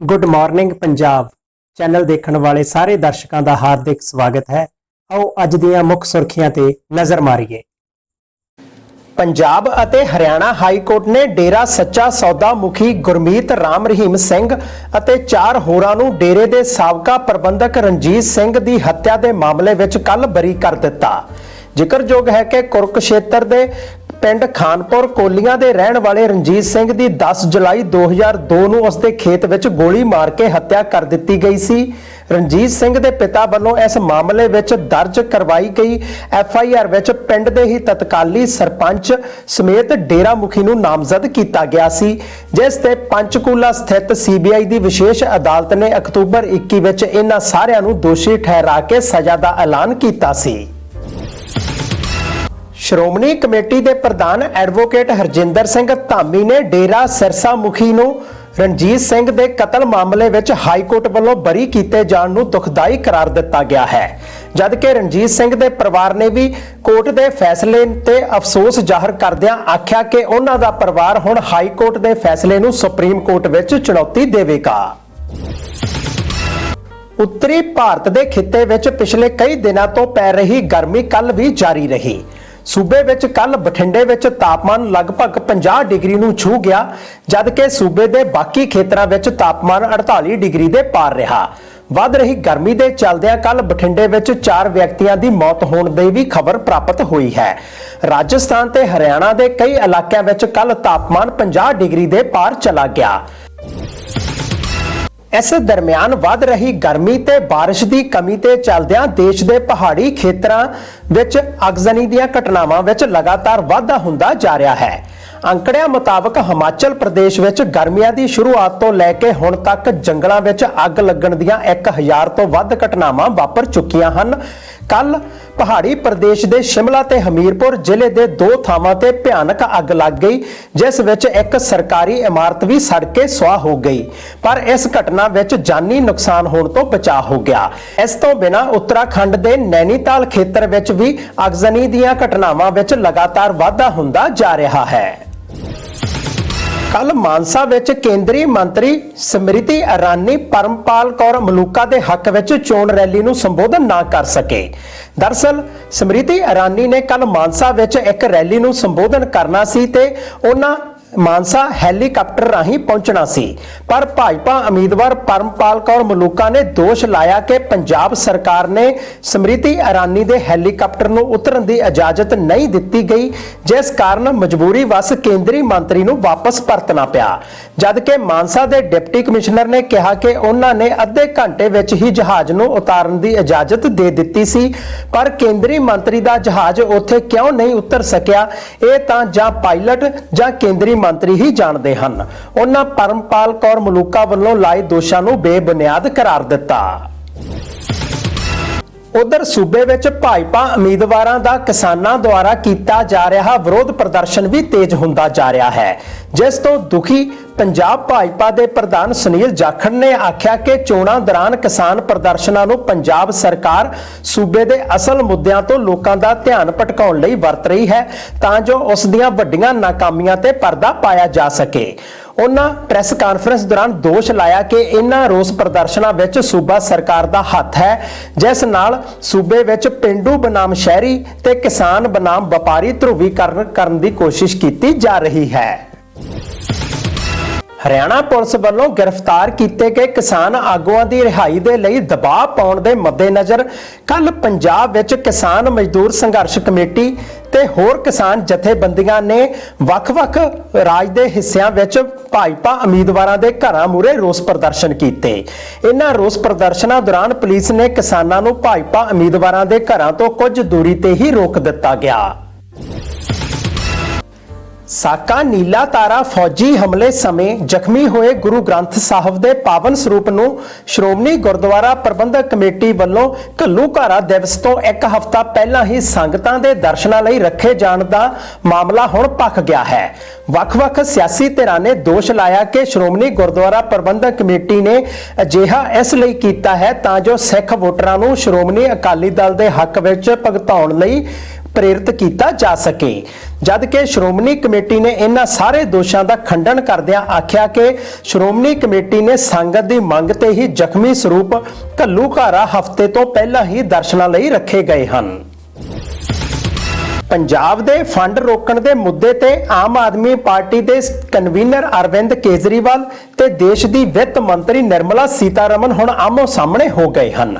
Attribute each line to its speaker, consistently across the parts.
Speaker 1: Good morning Punjab channel ਦੇਖਣ ਵਾਲੇ ਸਾਰੇ ਦਰਸ਼ਕਾਂ ਦਾ ਹਾਰਦਿਕ ਸਵਾਗਤ ਹੈ। ਆਓ ਅੱਜ ਦੀਆਂ ਮੁੱਖ ਸੁਰਖੀਆਂ ਤੇ ਨਜ਼ਰ ਮਾਰੀਏ। ਪੰਜਾਬ ਅਤੇ ਹਰਿਆਣਾ ਹਾਈ ਕੋਰਟ ਨੇ ਡੇਰਾ ਸੱਚਾ ਸੌਦਾ ਮੁਖੀ ਗੁਰਮੀਤ ਰਾਮ ਰਹੀਮ ਸਿੰਘ ਅਤੇ ਚਾਰ ਹੋਰਾਂ ਨੂੰ ਡੇਰੇ ਦੇ ਸਾਬਕਾ ਪ੍ਰਬੰਧਕ ਰਣਜੀਤ ਸਿੰਘ ਦੀ ਹੱਤਿਆ ਦੇ ਮਾਮਲੇ ਵਿੱਚ ਕੱਲ ਬਰੀ ਕਰ ਦਿੱਤਾ। ਜ਼ਿਕਰਯੋਗ ਹੈ ਕਿ ਕੁਰਕਸ਼ੇਤਰ ਦੇ ਪਿੰਡ ਖਾਨਪੁਰ ਕੋਲੀਆਂ ਦੇ ਰਹਿਣ ਵਾਲੇ ਰਣਜੀਤ ਸਿੰਘ ਦੀ 10 ਜੁਲਾਈ 2002 ਨੂੰ ਉਸਦੇ ਖੇਤ ਵਿੱਚ ਗੋਲੀ ਮਾਰ ਕੇ ਹੱਤਿਆ ਕਰ ਦਿੱਤੀ ਗਈ ਸੀ। ਰਣਜੀਤ ਸਿੰਘ ਦੇ ਪਿਤਾ ਵੱਲੋਂ ਇਸ ਮਾਮਲੇ ਵਿੱਚ ਦਰਜ ਕਰਵਾਈ ਗਈ ਐਫ ਆਈ ਆਰ ਵਿੱਚ ਪਿੰਡ ਦੇ ਹੀ ਤਤਕਾਲੀ ਸਰਪੰਚ ਸਮੇਤ ਡੇਰਾ ਮੁਖੀ ਨੂੰ ਨਾਮਜ਼ਦ ਕੀਤਾ ਗਿਆ ਸੀ, ਜਿਸ ਤੇ ਪੰਚਕੂਲਾ ਸਥਿਤ ਸੀਬੀਆਈ ਦੀ ਵਿਸ਼ੇਸ਼ ਅਦਾਲਤ ਨੇ ਅਕਤੂਬਰ 21 ਵਿੱਚ ਇਹਨਾਂ ਸਾਰਿਆਂ ਨੂੰ ਦੋਸ਼ੀ ਠਹਿਰਾ ਕੇ ਸਜ਼ਾ ਦਾ ਐਲਾਨ ਕੀਤਾ ਸੀ। ਸ਼੍ਰੋਮਣੀ ਕਮੇਟੀ ਦੇ ਪ੍ਰਧਾਨ ਐਡਵੋਕੇਟ ਹਰਜਿੰਦਰ ਸਿੰਘ ਧਾਮੀ ਨੇ ਡੇਰਾ ਸਿਰਸਾ ਮੁਖੀ ਨੂੰ ਰਣਜੀਤ ਸਿੰਘ ਦੇ ਕਤਲ ਮਾਮਲੇ ਵਿੱਚ ਹਾਈ ਕੋਰਟ ਵੱਲੋਂ ਬਰੀ ਕੀਤੇ ਜਾਣ ਨੂੰ ਦੁਖਦਾਈ ਕਰਾਰ ਦਿੱਤਾ ਗਿਆ ਹੈ। ਜਦਕਿ ਰਣਜੀਤ ਸਿੰਘ ਦੇ ਪਰਿਵਾਰ ਨੇ ਵੀ ਕੋਰਟ ਦੇ ਫੈਸਲੇ ਤੇ ਅਫਸੋਸ ਜ਼ਾਹਰ ਕਰਦਿਆਂ ਆਖਿਆ ਕਿ ਉਹਨਾਂ ਦਾ ਪਰਿਵਾਰ ਹੁਣ ਹਾਈ ਕੋਰਟ ਦੇ ਫੈਸਲੇ ਨੂੰ ਸੁਪਰੀਮ ਕੋਰਟ ਵਿੱਚ ਚੁਣੌਤੀ ਦੇਵੇਗਾ। ਉੱਤਰੀ ਭਾਰਤ ਦੇ ਖਿੱਤੇ ਵਿੱਚ ਪਿਛਲੇ ਕਈ ਦਿਨਾਂ ਤੋਂ ਪੈ ਰਹੀ ਗਰਮੀ ਕੱਲ ਵੀ ਜਾਰੀ ਰਹੀ। ਸੂਬੇ ਵਿੱਚ ਕੱਲ ਬਠਿੰਡੇ ਵਿੱਚ ਤਾਪਮਾਨ ਲਗਭਗ 50 ਡਿਗਰੀ ਨੂੰ ਛੂ ਗਿਆ, ਜਦਕਿ ਸੂਬੇ ਦੇ ਬਾਕੀ ਖੇਤਰਾਂ ਵਿੱਚ ਤਾਪਮਾਨ 48 ਡਿਗਰੀ ਦੇ ਪਾਰ ਰਿਹਾ। ਵੱਧ ਰਹੀ ਗਰਮੀ ਦੇ ਚੱਲਦਿਆਂ ਕੱਲ ਬਠਿੰਡੇ ਵਿੱਚ 4 ਵਿਅਕਤੀਆਂ ਦੀ ਮੌਤ ਹੋਣ ਦੀ ਵੀ ਖਬਰ ਪ੍ਰਾਪਤ ਹੋਈ ਹੈ। ਰਾਜਸਥਾਨ ਤੇ ਹਰਿਆਣਾ ਦੇ ਕਈ ਇਲਾਕਿਆਂ ਵਿੱਚ ਕੱਲ ਤਾਪਮਾਨ 50 ਡਿਗਰੀ ਦੇ ਪਾਰ ਚਲਾ ਗਿਆ। ਇਸ ਦਰਮਿਆਨ ਵੱਧ ਰਹੀ ਗਰਮੀ ਤੇ ਬਾਰਿਸ਼ ਦੀ ਕਮੀ ਤੇ ਚੱਲਦਿਆਂ ਦੇਸ਼ ਦੇ ਪਹਾੜੀ ਖੇਤਰਾਂ ਵਿੱਚ ਅਗਜ਼ਨੀ ਦੀਆਂ ਘਟਨਾਵਾਂ ਵਿੱਚ ਲਗਾਤਾਰ ਵਾਧਾ ਹੁੰਦਾ ਜਾ ਰਿਹਾ ਹੈ। ਅੰਕੜਿਆਂ ਮੁਤਾਬਕ ਹਿਮਾਚਲ ਪ੍ਰਦੇਸ਼ ਵਿੱਚ ਗਰਮੀਆਂ ਦੀ ਸ਼ੁਰੂਆਤ ਤੋਂ ਲੈ ਕੇ ਹੁਣ ਤੱਕ ਜੰਗਲਾਂ ਵਿੱਚ ਅੱਗ ਲੱਗਣ ਦੀਆਂ 1000 ਤੋਂ ਵੱਧ ਘਟਨਾਵਾਂ ਵਾਪਰ ਚੁੱਕੀਆਂ ਹਨ। ਕੱਲ ਪਹਾੜੀ ਪ੍ਰਦੇਸ਼ ਦੇ ਸ਼ਿਮਲਾ ਤੇ ਹਮੀਰਪੁਰ ਜ਼ਿਲ੍ਹੇ ਦੇ ਦੋ ਥਾਵਾਂ ਤੇ ਭਿਆਨਕ ਅੱਗ ਲੱਗ ਗਈ, ਜਿਸ ਵਿੱਚ ਇੱਕ ਸਰਕਾਰੀ ਇਮਾਰਤ ਵੀ ਸੜ ਕੇ ਸੁਆਹ ਹੋ ਗਈ। ਪਰ ਇਸ ਘਟਨਾ ਵਿੱਚ ਜਾਨੀ ਨੁਕਸਾਨ ਹੋਣ ਤੋਂ ਬਚਾਅ ਹੋ ਗਿਆ। ਇਸ ਤੋਂ ਬਿਨਾਂ ਉੱਤਰਾਖੰਡ ਦੇ ਨੈਨੀਤਾਲ ਖੇਤਰ ਵਿੱਚ ਵੀ ਅਗਜ਼ਨੀ ਦੀਆਂ ਘਟਨਾਵਾਂ ਵਿੱਚ ਲਗਾਤਾਰ ਵਾਧਾ ਹੁੰਦਾ ਜਾ ਰਿਹਾ ਹੈ। ਕੱਲ ਮਾਨਸਾ ਵਿੱਚ ਕੇਂਦਰੀ ਮੰਤਰੀ ਸਮ੍ਰਿਤੀ ਇਰਾਨੀ ਪਰਮਪਾਲ ਕੌਰ ਮਲੂਕਾ ਦੇ ਹੱਕ ਵਿੱਚ ਚੋਣ ਰੈਲੀ ਨੂੰ ਸੰਬੋਧਨ ਨਾ ਕਰ ਸਕੇ। ਦਰਸਲ, ਸਮ੍ਰਿਤੀ ਇਰਾਨੀ ਨੇ ਕੱਲ ਮਾਨਸਾ ਵਿੱਚ ਇੱਕ ਰੈਲੀ ਨੂੰ ਸੰਬੋਧਨ ਕਰਨਾ ਸੀ ਤੇ ਉਹਨਾਂ ਮਾਨਸਾ ਹੈਲੀਕਾਪਟਰ ਰਾਹੀਂ ਪਹੁੰਚਣਾ ਸੀ। ਪਰ ਭਾਜਪਾ ਉਮੀਦਵਾਰ ਪਰਮਪਾਲ ਕੌਰ ਮਲੂਕਾ ਨੇ ਦੋਸ਼ ਲਾਇਆ ਕਿ ਪੰਜਾਬ ਸਰਕਾਰ ਨੇ ਸਮ੍ਰਿਤੀ ਇਰਾਨੀ ਦੇ ਹੈਲੀਕਾਪਟਰ ਨੂੰ ਉਤਰਨ ਦੀ ਇਜਾਜ਼ਤ ਨਹੀਂ ਦਿੱਤੀ ਗਈ, ਜਿਸ ਕਾਰਨ ਮਜਬੂਰੀ ਵਸ ਕੇਂਦਰੀ ਮੰਤਰੀ ਨੂੰ ਵਾਪਸ ਪਰਤਣਾ ਪਿਆ। ਜਦਕਿ ਮਾਨਸਾ ਦੇ ਡਿਪਟੀ ਕਮਿਸ਼ਨਰ ਨੇ ਕਿਹਾ ਕਿ ਉਹਨਾਂ ਨੇ ਅੱਧੇ ਘੰਟੇ ਵਿੱਚ ਹੀ ਜਹਾਜ਼ ਨੂੰ ਉਤਾਰਨ ਦੀ ਇਜਾਜ਼ਤ ਦੇ ਦਿੱਤੀ ਸੀ, ਪਰ ਕੇਂਦਰੀ ਮੰਤਰੀ ਦਾ ਜਹਾਜ਼ ਉੱਥੇ ਕਿਉਂ ਨਹੀਂ ਉਤਰ ਸਕਿਆ, ਇਹ ਤਾਂ ਜਾਂ ਪਾਇਲਟ ਜਾਂ ਕੇਂਦਰੀ ਮੰਤਰੀ ਹੀ ਜਾਣਦੇ ਹਨ। ਉਹਨਾਂ ਪਰਮਪਾਲ ਕੌਰ ਮਲੂਕਾ ਵੱਲੋਂ ਲਾਏ ਦੋਸ਼ਾਂ ਨੂੰ ਬੇਬੁਨਿਆਦ ਕਰਾਰ ਦਿੱਤਾ। ਉਧਰ ਸੂਬੇ ਵਿੱਚ ਭਾਜਪਾ ਉਮੀਦਵਾਰਾਂ ਦਾ ਕਿਸਾਨਾਂ ਦੁਆਰਾ ਕੀਤਾ ਜਾ ਰਿਹਾ ਵਿਰੋਧ ਪ੍ਰਦਰਸ਼ਨ ਵੀ ਤੇਜ਼ ਹੁੰਦਾ ਜਾ ਰਿਹਾ ਹੈ। ਜਿਸ ਤੋਂ ਦੁਖੀ ਪੰਜਾਬ ਭਾਜਪਾ ਦੇ ਪ੍ਰਧਾਨ ਸੁਨੀਲ ਜਾਖੜ ਨੇ ਆਖਿਆ ਕਿ ਚੋਣਾਂ ਦੌਰਾਨ ਕਿਸਾਨ ਪ੍ਰਦਰਸ਼ਨਾਂ ਨੂੰ ਪੰਜਾਬ ਸਰਕਾਰ ਸੂਬੇ ਦੇ ਅਸਲ ਮੁੱਦਿਆਂ ਤੋਂ ਲੋਕਾਂ ਦਾ ਧਿਆਨ ਭਟਕਾਉਣ ਲਈ ਵਰਤ ਰਹੀ ਹੈ ਤਾਂ ਜੋ ਉਸ ਦੀਆਂ ਵੱਡੀਆਂ ਨਾਕਾਮੀਆਂ ਤੇ ਪਰਦਾ ਪਾਇਆ ਜਾ ਸਕੇ। ਉਹਨਾਂ ਪ੍ਰੈਸ ਕਾਨਫਰੰਸ ਦੌਰਾਨ ਦੋਸ਼ ਲਾਇਆ ਕਿ ਇਹਨਾਂ ਰੋਸ ਪ੍ਰਦਰਸ਼ਨਾਂ ਵਿੱਚ ਸੂਬਾ ਸਰਕਾਰ ਦਾ ਹੱਥ ਹੈ, ਜਿਸ ਨਾਲ ਸੂਬੇ ਵਿੱਚ ਪਿੰਡੂ ਬਨਾਮ ਸ਼ਹਿਰੀ ਤੇ ਕਿਸਾਨ ਬਨਾਮ ਵਪਾਰੀ ਧਰੂਵੀਕਰਨ ਕਰਨ ਦੀ ਕੋਸ਼ਿਸ਼ ਕੀਤੀ ਜਾ ਰਹੀ ਹੈ। ਹਰਿਆਣਾ ਪੁਲਿਸ ਵੱਲੋਂ ਗ੍ਰਿਫਤਾਰ ਕੀਤੇ ਗਏ ਕਿਸਾਨ ਆਗੂਆਂ ਦੀ ਰਿਹਾਈ ਦੇ ਲਈ ਦਬਾਅ ਪਾਉਣ ਦੇ ਮੱਦੇਨਜ਼ਰ ਕੱਲ ਪੰਜਾਬ ਵਿੱਚ ਕਿਸਾਨ ਮਜ਼ਦੂਰ ਸੰਘਰਸ਼ ਕਮੇਟੀ ਤੇ ਹੋਰ ਕਿਸਾਨ ਜਥੇਬੰਦੀਆਂ ਨੇ ਵੱਖ-ਵੱਖ ਰਾਜ ਦੇ ਹਿੱਸਿਆਂ ਵਿੱਚ ਭਾਜਪਾ ਉਮੀਦਵਾਰਾਂ ਦੇ ਘਰਾਂ ਮੂਹਰੇ ਰੋਸ ਪ੍ਰਦਰਸ਼ਨ ਕੀਤੇ। ਇਹਨਾਂ ਰੋਸ ਪ੍ਰਦਰਸ਼ਨਾਂ ਦੌਰਾਨ ਪੁਲਿਸ ਨੇ ਕਿਸਾਨਾਂ ਨੂੰ ਭਾਜਪਾ ਉਮੀਦਵਾਰਾਂ ਦੇ ਘਰਾਂ ਤੋਂ ਕੁਝ ਦੂਰੀ ਤੇ ਹੀ ਰੋਕ ਦਿੱਤਾ ਗਿਆ। ਸਾਕਾ ਨੀਲਾ ਤਾਰਾ ਫੌਜੀ ਹਮਲੇ ਸਮੇਂ ਜ਼ਖਮੀ ਹੋਏ ਗੁਰੂ ਗ੍ਰੰਥ ਸਾਹਿਬ ਦੇ ਪਾਵਨ ਸਰੂਪ ਨੂੰ ਸ਼੍ਰੋਮਣੀ ਗੁਰਦੁਆਰਾ ਪ੍ਰਬੰਧਕ ਕਮੇਟੀ ਵੱਲੋਂ ਘੱਲੂਘਾਰਾ ਦਿਵਸ ਤੋਂ ਇੱਕ ਹਫ਼ਤਾ ਪਹਿਲਾਂ ਹੀ ਸੰਗਤਾਂ ਦੇ ਦਰਸ਼ਨਾਂ ਲਈ ਰੱਖੇ ਜਾਣ ਦਾ ਮਾਮਲਾ ਹੁਣ ਭਖ ਗਿਆ ਹੈ। ਵੱਖ-ਵੱਖ ਸਿਆਸੀ ਧਿਰਾਂ ਨੇ ਦੋਸ਼ ਲਾਇਆ ਕਿ ਸ਼੍ਰੋਮਣੀ ਗੁਰਦੁਆਰਾ ਪ੍ਰਬੰਧਕ ਕਮੇਟੀ ਨੇ ਅਜਿਹਾ ਇਸ ਲਈ ਕੀਤਾ ਹੈ ਤਾਂ ਜੋ ਸਿੱਖ ਵੋਟਰਾਂ ਨੂੰ ਸ਼੍ਰੋਮਣੀ ਅਕਾਲੀ ਦਲ ਦੇ ਹੱਕ ਵਿੱਚ ਭਗਤਾਉਣ ਲਈ ਪ੍ਰੇਰਿਤ ਕੀਤਾ ਜਾ ਸਕੇ। ਜਦ ਕਿ ਸ਼੍ਰੋਮਣੀ ਕਮੇਟੀ ਨੇ ਇਹਨਾਂ ਸਾਰੇ ਦੋਸ਼ਾਂ ਦਾ ਖੰਡਨ ਕਰਦਿਆਂ ਆਖਿਆ ਕਿ ਸ਼੍ਰੋਮਣੀ ਕਮੇਟੀ ਨੇ ਸੰਗਤ ਦੀ ਮੰਗ ਤੇ ਹੀ ਜ਼ਖਮੀ ਸਰੂਪ ਘੱਲੂਘਾਰਾ ਹਫ਼ਤੇ ਤੋਂ ਪਹਿਲਾਂ ਹੀ ਦਰਸ਼ਨਾਂ ਲਈ ਰੱਖੇ ਗਏ ਹਨ। ਪੰਜਾਬ ਦੇ ਫੰਡ ਰੋਕਣ ਦੇ ਮੁੱਦੇ ਤੇ ਆਮ ਆਦਮੀ ਪਾਰਟੀ ਦੇ ਕਨਵੀਨਰ ਅਰਵਿੰਦ ਕੇਜਰੀਵਾਲ ਤੇ ਦੇਸ਼ ਦੀ ਵਿੱਤ ਮੰਤਰੀ ਨਿਰਮਲਾ ਸੀਤਾਰਮਨ ਹੁਣ ਆਮੋ ਸਾਹਮਣੇ ਹੋ ਗਏ ਹਨ।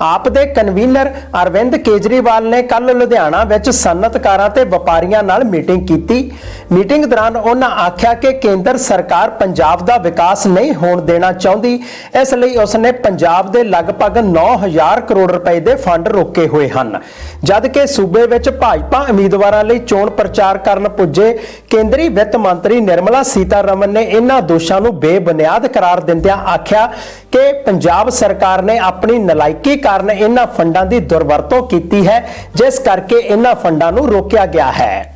Speaker 1: ਆਪ ਦੇ ਕਨਵੀਨਰ ਅਰਵਿੰਦ ਕੇਜਰੀਵਾਲ ਨੇ ਕੱਲ ਲੁਧਿਆਣਾ ਵਿੱਚ ਸਨਅਤਕਾਰਾਂ ਤੇ ਵਪਾਰੀਆਂ ਨਾਲ ਮੀਟਿੰਗ ਕੀਤੀ। ਮੀਟਿੰਗ ਦੌਰਾਨ ਉਹਨਾਂ ਆਖਿਆ ਕਿ ਕੇਂਦਰ ਸਰਕਾਰ ਪੰਜਾਬ ਦਾ ਵਿਕਾਸ ਨਹੀਂ ਹੋਣ ਦੇਣਾ ਚਾਹੁੰਦੀ। ਇਸ ਲਈ ਉਸਨੇ ਪੰਜਾਬ ਦੇ ਲਗਭਗ 9000 ਕਰੋੜ ਰੁਪਏ ਦੇ ਫੰਡ ਰੋਕੇ ਹੋਏ ਹਨ। ਜਦ ਕਿ ਸੂਬੇ ਵਿੱਚ ਭਾਜਪਾ ਉਮੀਦਵਾਰਾਂ ਲਈ ਚੋਣ ਪ੍ਰਚਾਰ ਕਰਨ ਪੁੱਜੇ, ਕੇਂਦਰੀ ਵਿੱਤ ਮੰਤਰੀ ਨਿਰਮਲਾ ਸੀਤਾਰਮਨ ਨੇ ਇਹਨਾਂ ਦੋਸ਼ਾਂ ਨੂੰ ਬੇਬੁਨਿਆਦ ਕਰਾਰ ਦਿੰਦਿਆਂ ਆਖਿਆ ਕਿ ਪੰਜਾਬ ਸਰਕਾਰ ਨੇ ਆਪਣੀ ਨਲਾਇਕੀ ਕਾਰਨ ਇਹਨਾਂ ਫੰਡਾਂ ਦੀ ਦੁਰਵਰਤੋਂ ਕੀਤੀ ਹੈ, ਜਿਸ ਕਰਕੇ ਇਹਨਾਂ ਫੰਡਾਂ ਨੂੰ ਰੋਕਿਆ ਗਿਆ ਹੈ।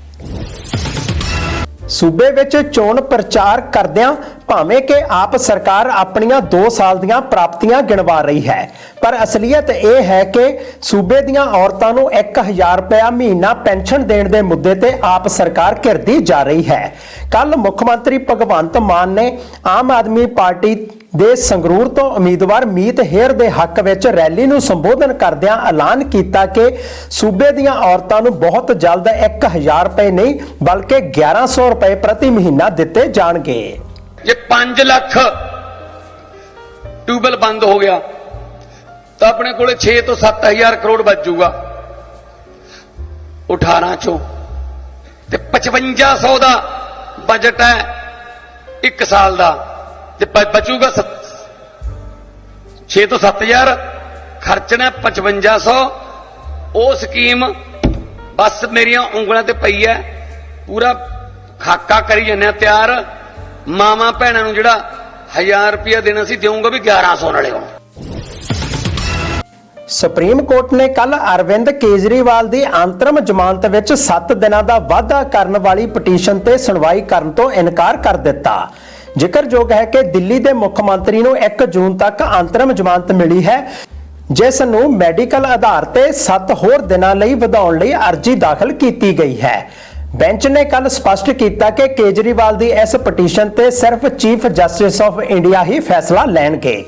Speaker 1: ਸੂਬੇ ਵਿੱਚ ਚੋਣ ਪ੍ਰਚਾਰ ਕਰਦਿਆਂ ਭਾਵੇਂ ਕਿ ਆਪ ਸਰਕਾਰ ਆਪਣੀਆਂ 2 ਸਾਲ ਦੀਆਂ ਪ੍ਰਾਪਤੀਆਂ ਗਿਣਵਾ ਰਹੀ ਹੈ, ਪਰ ਅਸਲੀਅਤ ਇਹ ਹੈ ਕਿ ਸੂਬੇ ਦੀਆਂ ਔਰਤਾਂ ਨੂੰ 1000 ਰੁਪਇਆ ਮਹੀਨਾ ਪੈਨਸ਼ਨ ਦੇਣ ਦੇ ਮੁੱਦੇ ਤੇ ਆਪ ਸਰਕਾਰ ਘਿਰਦੀ ਜਾ ਰਹੀ ਹੈ। ਕੱਲ ਮੁੱਖ ਮੰਤਰੀ ਭਗਵੰਤ ਮਾਨ ਨੇ ਆਮ ਆਦਮੀ ਪਾਰਟੀ ਦੇ ਸੰਗਰੂਰ ਤੋਂ ਉਮੀਦਵਾਰ ਮੀਤ ਹੇਰ ਦੇ ਹੱਕ ਵਿੱਚ ਰੈਲੀ ਨੂੰ ਸੰਬੋਧਨ ਕਰਦਿਆਂ ਐਲਾਨ ਕੀਤਾ ਕਿ ਸੂਬੇ ਦੀਆਂ ਔਰਤਾਂ ਨੂੰ ਬਹੁਤ ਜਲਦ 1000 ਰੁਪਏ ਨਹੀਂ, ਬਲਕਿ 1100 ਰੁਪਏ ਪ੍ਰਤੀ ਮਹੀਨਾ ਦਿੱਤੇ ਜਾਣਗੇ।
Speaker 2: ਜੇ 5 ਲੱਖ ਟਿਊਬਲ ਬੰਦ ਹੋ ਗਿਆ, ਤਾਂ ਆਪਣੇ ਕੋਲੇ 6 ਤੋਂ 7000 ਕਰੋੜ ਬਚੂਗਾ 18 ਚੋਂ। ਤੇ 5500 ਦਾ ਬਜਟ ਹੈ ਇੱਕ ਸਾਲ ਦਾ। ਤੇ ਬਚੂਗਾ 6 ਤੋਂ 7000 ਖਰਚਣਾ 5500 ਉਹ ਸਕੀਮ ਬਸ ਮੇਰੀਆਂ ਉਂਗਲਾਂ ਤੇ ਪਈ ਹੈ, ਪੂਰਾ ਖਾਕਾ ਕਰੀ ਜੰਨੇ ਤਿਆਰ। ਮਾਮਾ ਭੈਣਾਂ ਨੂੰ ਜਿਹੜਾ 1000 ਰੁਪਇਆ ਦੇਣਾ ਸੀ ਦੇਵਾਂਗਾ ਵੀ 1100 ਨਾਲੇ ਹੁਣ।
Speaker 1: ਸੁਪਰੀਮ ਕੋਰਟ ਨੇ ਕੱਲ ਅਰਵਿੰਦ ਕੇਜਰੀਵਾਲ ਦੀ ਅੰਤਰਮ ਜ਼ਮਾਨਤ ਵਿੱਚ 7 ਦਿਨਾਂ ਦਾ ਵਾਅਦਾ ਕਰਨ ਵਾਲੀ ਪਟੀਸ਼ਨ ਤੇ ਸੁਣਵਾਈ ਕਰਨ ਤੋਂ ਇਨਕਾਰ ਕਰ ਦਿੱਤਾ। ਜ਼ਿਕਰਯੋਗ ਹੈ ਕਿ ਦਿੱਲੀ ਦੇ ਮੁੱਖ ਮੰਤਰੀ ਨੂੰ 1 ਜੂਨ ਤੱਕ ਅੰਤਰਮ ਜ਼ਮਾਨਤ ਮਿਲੀ ਹੈ, ਜਿਸ ਨੂੰ ਮੈਡੀਕਲ ਆਧਾਰ ਤੇ 7 ਹੋਰ ਦਿਨਾਂ ਲਈ ਵਧਾਉਣ ਲਈ ਅਰਜ਼ੀ ਦਾਖਲ ਕੀਤੀ ਗਈ ਹੈ। ਬੈਂਚ ਨੇ ਕੱਲ ਸਪਸ਼ਟ ਕੀਤਾ ਕਿ ਕੇਜਰੀਵਾਲ ਦੀ ਇਸ ਪਟੀਸ਼ਨ ਤੇ ਸਿਰਫ ਚੀਫ ਜਸਟਿਸ ਆਫ ਇੰਡੀਆ ਹੀ ਫੈਸਲਾ ਲੈਣਗੇ।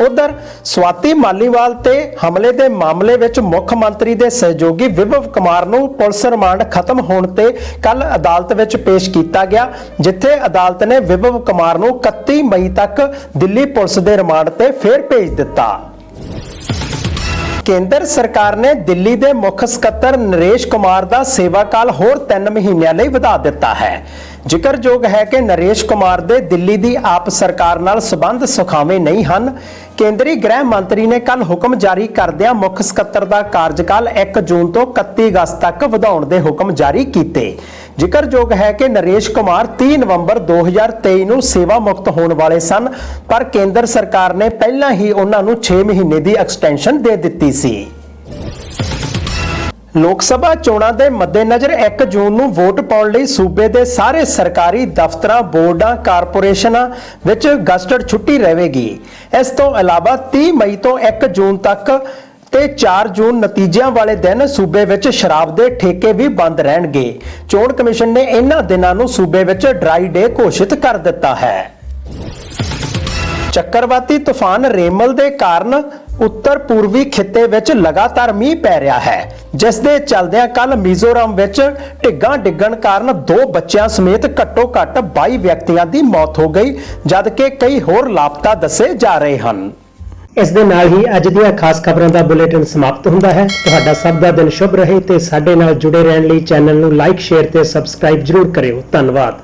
Speaker 1: ਉਧਰ ਸਵਾਤੀ ਮਾਲੀਵਾਲ ਤੇ ਹਮਲੇ ਦੇ ਮਾਮਲੇ ਵਿੱਚ ਮੁੱਖ ਮੰਤਰੀ ਦੇ ਸਹਿਯੋਗੀ ਵਿਭਵ ਕੁਮਾਰ ਨੂੰ ਪੁਲਿਸ ਰਿਮਾਂਡ ਖਤਮ ਹੋਣ ਤੇ ਕੱਲ ਅਦਾਲਤ ਵਿੱਚ ਪੇਸ਼ ਕੀਤਾ ਗਿਆ, ਜਿੱਥੇ ਅਦਾਲਤ ਨੇ ਵਿਭਵ ਕੁਮਾਰ ਨੂੰ 31 ਮਈ ਤੱਕ ਦਿੱਲੀ ਪੁਲਿਸ ਦੇ ਰਿਮਾਂਡ ਤੇ ਫੇਰ ਭੇਜ ਦਿੱਤਾ। ਕੇਂਦਰ ਸਰਕਾਰ ਨੇ ਦਿੱਲੀ ਦੇ ਮੁੱਖ ਸਕੱਤਰ ਨਰੇਸ਼ ਕੁਮਾਰ ਦਾ ਸੇਵਾ ਕਾਲ ਹੋਰ 3 ਮਹੀਨਿਆਂ ਲਈ ਵਧਾ ਦਿੱਤਾ ਹੈ। ਜ਼ਿਕਰਯੋਗ ਹੈ ਕਿ ਨਰੇਸ਼ ਕੁਮਾਰ ਦੇ ਦਿੱਲੀ ਦੀ ਆਪ ਸਰਕਾਰ ਨਾਲ ਸਬੰਧ ਸੁਖਾਵੇਂ ਨਹੀਂ ਹਨ। ਕੇਂਦਰੀ ਗ੍ਰਹਿ ਮੰਤਰੀ ਨੇ ਕੱਲ ਹੁਕਮ ਜਾਰੀ ਕਰਦਿਆਂ ਮੁੱਖ ਸਕੱਤਰ ਦਾ ਕਾਰਜਕਾਲ 1 ਜੂਨ ਤੋਂ 31 ਅਗਸਤ ਤੱਕ ਵਧਾਉਣ ਦੇ ਹੁਕਮ ਜਾਰੀ ਕੀਤੇ। ਜ਼ਿਕਰਯੋਗ ਹੈ ਕਿ ਨਰੇਸ਼ ਕੁਮਾਰ 30 ਨਵੰਬਰ 2023 ਨੂੰ ਸੇਵਾ ਮੁਕਤ ਹੋਣ ਵਾਲੇ ਸਨ, ਪਰ ਕੇਂਦਰ ਸਰਕਾਰ ਨੇ ਪਹਿਲਾਂ ਹੀ ਉਹਨਾਂ ਨੂੰ 6 ਮਹੀਨੇ ਦੀ ਐਕਸਟੈਂਸ਼ਨ ਦੇ ਦਿੱਤੀ ਸੀ। ਲੋਕ ਸਭਾ ਚੋਣਾਂ ਦੇ ਮੱਦੇਨਜ਼ਰ 1 ਜੂਨ ਨੂੰ ਵੋਟ ਪਾਉਣ ਲਈ ਸੂਬੇ ਦੇ ਸਾਰੇ ਸਰਕਾਰੀ ਦਫ਼ਤਰਾਂ, ਬੋਰਡਾਂ, ਕਾਰਪੋਰੇਸ਼ਨਾਂ ਵਿੱਚ ਗਸਟਡ ਛੁੱਟੀ ਰਹੇਗੀ। ਇਸ ਤੋਂ ਇਲਾਵਾ 30 ਮਈ ਤੋਂ 1 ਜੂਨ ਤੱਕ ਤੇ 4 ਜੂਨ ਨਤੀਜਿਆਂ ਵਾਲੇ ਦਿਨ ਸੂਬੇ ਵਿੱਚ ਸ਼ਰਾਬ ਦੇ ਠੇਕੇ ਵੀ ਬੰਦ ਰਹਿਣਗੇ। ਚੋਣ ਕਮਿਸ਼ਨ ਨੇ ਇਹਨਾਂ ਦਿਨਾਂ ਨੂੰ ਸੂਬੇ ਵਿੱਚ ਡਰਾਈ ਡੇ ਘੋਸ਼ਿਤ ਕਰ ਦਿੱਤਾ ਹੈ। ਚੱਕਰਵਾਤੀ ਤੂਫਾਨ ਰੇਮਲ ਦੇ ਕਾਰਨ ਉੱਤਰ ਪੂਰਬੀ ਖਿੱਤੇ ਵਿੱਚ ਲਗਾਤਾਰ ਮੀਂਹ ਪੈ ਰਿਹਾ ਹੈ ਜਿਸ ਦੇ ਚਲਦਿਆਂ ਕੱਲ ਮਿਜ਼ੋਰਮ ਵਿੱਚ ਢਿੱਗਾਂ ਡਿੱਗਣ ਕਾਰਨ ਦੋ ਬੱਚਿਆਂ ਸਮੇਤ ਘੱਟੋ-ਘੱਟ 22 ਵਿਅਕਤੀਆਂ ਦੀ ਮੌਤ ਹੋ ਗਈ, ਜਦਕਿ ਕਈ ਹੋਰ ਲਾਪਤਾ ਦੱਸੇ ਜਾ ਰਹੇ ਹਨ।
Speaker 3: ਇਸ ਦੇ ਨਾਲ ਹੀ ਅੱਜ ਦੀਆਂ ਖਾਸ ਖਬਰਾਂ ਦਾ ਬੁਲੇਟਿਨ ਸਮਾਪਤ ਹੁੰਦਾ ਹੈ। ਤੁਹਾਡਾ ਸਭ ਦਾ ਦਿਨ ਸ਼ੁਭ ਰਹੇ ਤੇ ਸਾਡੇ ਨਾਲ ਜੁੜੇ ਰਹਿਣ ਲਈ ਚੈਨਲ ਨੂੰ ਲਾਈਕ, ਸ਼ੇਅਰ ਤੇ ਸਬਸਕ੍ਰਾਈਬ ਜਰੂਰ ਕਰਿਓ। ਧੰਨਵਾਦ।